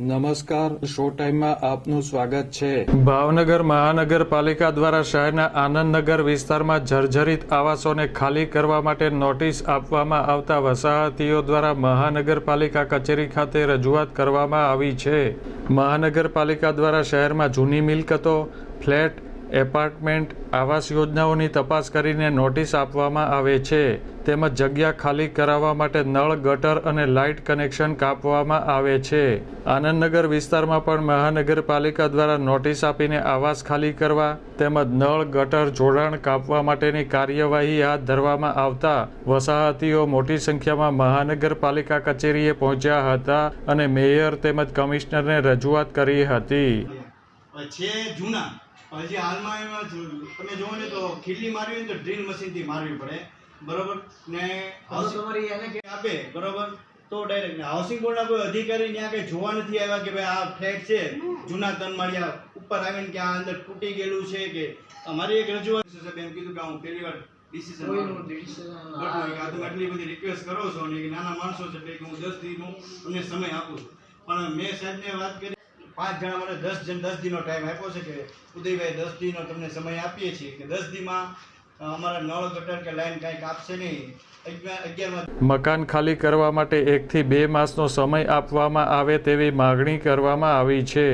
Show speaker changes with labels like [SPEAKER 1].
[SPEAKER 1] નમસ્કાર શો ટાઈમમાં આપનું સ્વાગત છે.
[SPEAKER 2] ભાવનગર મહાનગરપાલિકા દ્વારા શહેરના આનંદનગર વિસ્તારમાં જર્જરિત આવાસોને ખાલી કરવા માટે નોટિસ આપવામાં આવતા વસાહતીઓ દ્વારા મહાનગરપાલિકા કચેરી ખાતે રજૂઆત કરવામાં આવી છે. મહાનગરપાલિકા દ્વારા શહેરમાં જૂની મિલકતો, ફ્લેટ એપાર્ટમેન્ટ આવાસ યોજનાઓની તપાસ કરીને નોટિસ આપવામાં આવે છે. તેમજ જગ્યા ખાલી કરાવવા માટે નળ, ગટર અને લાઇટ કનેક્શન કાપવામાં આવે છે. આનંદનગર વિસ્તારમાં પણ મહાનગરપાલિકા દ્વારા નોટિસ આપીને આવાસ ખાલી કરવા તેમજ નળ, ગટર જોડાણ કાપવા માટેની કાર્યવાહી હાથ ધરવામાં આવતા વસાહતીઓ મોટી સંખ્યામાં મહાનગરપાલિકા કચેરીએ પહોંચ્યા હતા અને મેયર તેમજ કમિશનરને રજૂઆત કરી હતી.
[SPEAKER 3] છે જૂના હજી હાલમાં એમાં તમે જુઓ ને તો ખીલી મારવી હોય ને તો ડ્રીલ મશીનથી મારવી પડે. બરોબર? ને
[SPEAKER 4] તમારી એને કે
[SPEAKER 3] આપે બરોબર? તો ડાયરેક્ટ હાઉસિંગ બોર્ડના કોઈ અધિકારી ત્યાં કઈ જોવા નથી આવ્યા કે ભાઈ આ ફ્લેટ છે? જૂના તનમાળિયા માળિયા ઉપર આવીને કે આ અંદર તૂટી ગયેલું છે કે અમારી એક રજૂઆત છે સાહેબ એમ કીધું કે હું પહેલી વાર ડિસિઝન આટલી બધી રિક્વેસ્ટ કરો છો ને નાના માણસો છે એટલે હું દસ દિનનો અમને સમય આપું છું. પણ મેં સાહેબને વાત કરી પાંચ જણા મને દસ જણ, દસ દિનનો ટાઈમ આપ્યો છે કે ઉદયભાઈ, દસ દિનનો તમને સમય આપીએ છીએ કે દસ દીમાં અમારા નળ ગટર કે લાઈન કાંઈક આપશે નહીં.
[SPEAKER 2] મકાન ખાલી કરવા માટે એકથી બે માસનો સમય આપવામાં આવે તેવી માગણી કરવામાં આવી છે.